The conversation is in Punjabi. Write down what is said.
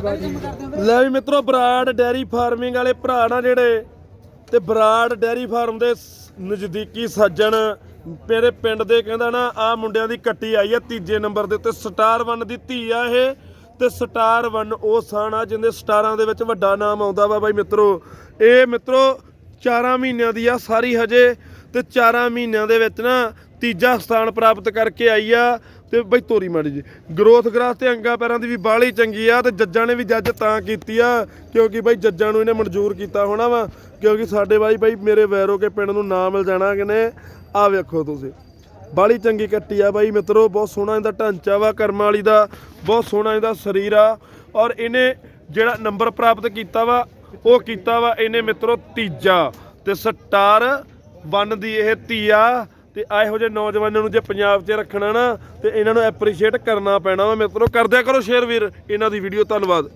ਲੈ ਵੀ ਮਿੱਤਰੋ, ਬਰਾੜ ਡੈਰੀ ਫਾਰਮਿੰਗ ਵਾਲੇ ਭਰਾ ਨਾ ਜਿਹੜੇ, ਤੇ ਬਰਾੜ ਡੈਰੀ ਫਾਰਮ ਦੇ ਨਜ਼ਦੀਕੀ ਸੱਜਣ, ਮੇਰੇ ਪਿੰਡ ਦੇ ਕਹਿੰਦਾ ਨਾ, ਆ ਮੁੰਡਿਆਂ ਦੀ ਕੱਟੀ ਆਈ ਆ ਤੀਜੇ ਨੰਬਰ ਦੇ ਉੱਤੇ, ਸਟਾਰ 1 ਦੀ ਧੀ ਆ ਇਹ, ਤੇ ਸਟਾਰ 1 ਉਹ ਸਾਨ ਆ ਜਿੰਦੇ ਸਟਾਰਾਂ ਦੇ ਵਿੱਚ ਵੱਡਾ ਨਾਮ ਆਉਂਦਾ ਵਾ ਬਾਈ ਮਿੱਤਰੋ। ਇਹ ਮਿੱਤਰੋ 4 ਮਹੀਨਿਆਂ ਦੀ ਆ ਸਾਰੀ ਹਜੇ, ਤੇ 4 ਮਹੀਨਿਆਂ ਦੇ ਵਿੱਚ ਨਾ ਤੀਜਾ ਸਥਾਨ ਪ੍ਰਾਪਤ ਕਰਕੇ ਆਈ ਆ ਤੇ ਬਈ ਤੋਰੀ ਮਾੜੀ ਜੀ। ਗਰੋਥ ਗਰਾਸ ਤੇ ਅੰਗਾ ਪੈਰਾਂ ਦੀ ਵੀ ਬਾਹਲੀ ਚੰਗੀ ਆ ਤੇ ਜੱਜਾਂ ਨੇ ਵੀ ਜੱਜ ਤਾਂ ਕੀਤੀ ਆ, ਕਿਉਂਕਿ ਬਈ ਜੱਜਾਂ ਨੂੰ ਇਹਨੇ ਮਨਜ਼ੂਰ ਕੀਤਾ ਹੋਣਾ ਵਾ, ਕਿਉਂਕਿ ਸਾਡੇ ਬਾਈ, ਬਈ ਮੇਰੇ ਵੈਰੋ ਕੇ ਪਿੰਡ ਨੂੰ ਨਾ ਮਿਲ ਜਾਣਾ ਕਿਨੇ ਆ ਵੇਖੋ ਤੁਸੀਂ। ਬਾਹਲੀ ਚੰਗੀ ਕੱਟੀ ਆ ਬਾਈ ਮਿੱਤਰੋ, ਬਹੁਤ ਸੋਹਣਾ ਇਹਦਾ ਢਾਂਚਾ ਵਾ, ਕਰਮਾਂ ਵਾਲੀ ਦਾ, ਬਹੁਤ ਸੋਹਣਾ ਇਹਦਾ ਸਰੀਰ ਆ, ਔਰ ਇਹਨੇ ਜਿਹੜਾ ਨੰਬਰ ਪ੍ਰਾਪਤ ਕੀਤਾ ਵਾ, ਉਹ ਕੀਤਾ ਵਾ ਇਹਨੇ ਮਿੱਤਰੋ ਤੀਜਾ, ਤੇ ਸਟਾਰ ਵਨ ਦੀ ਇਹ ਧੀ ਤੇ ਇਹੋ ਜਿਹੇ ਨੌਜਵਾਨਾਂ ਨੂੰ ਜੇ ਪੰਜਾਬ 'ਚ ਰੱਖਣਾ ਨਾ, ਤੇ ਇਹਨਾਂ ਨੂੰ ਐਪਰੀਸ਼ੀਏਟ ਕਰਨਾ ਪੈਣਾ ਵਾ। ਮਿੱਤਰੋ ਕਰਦਿਆ ਕਰੋ ਸ਼ੇਅਰ ਵੀਰ। ਇਹਨਾਂ ਦੀ ਵੀਡੀਓ ਧੰਨਵਾਦ।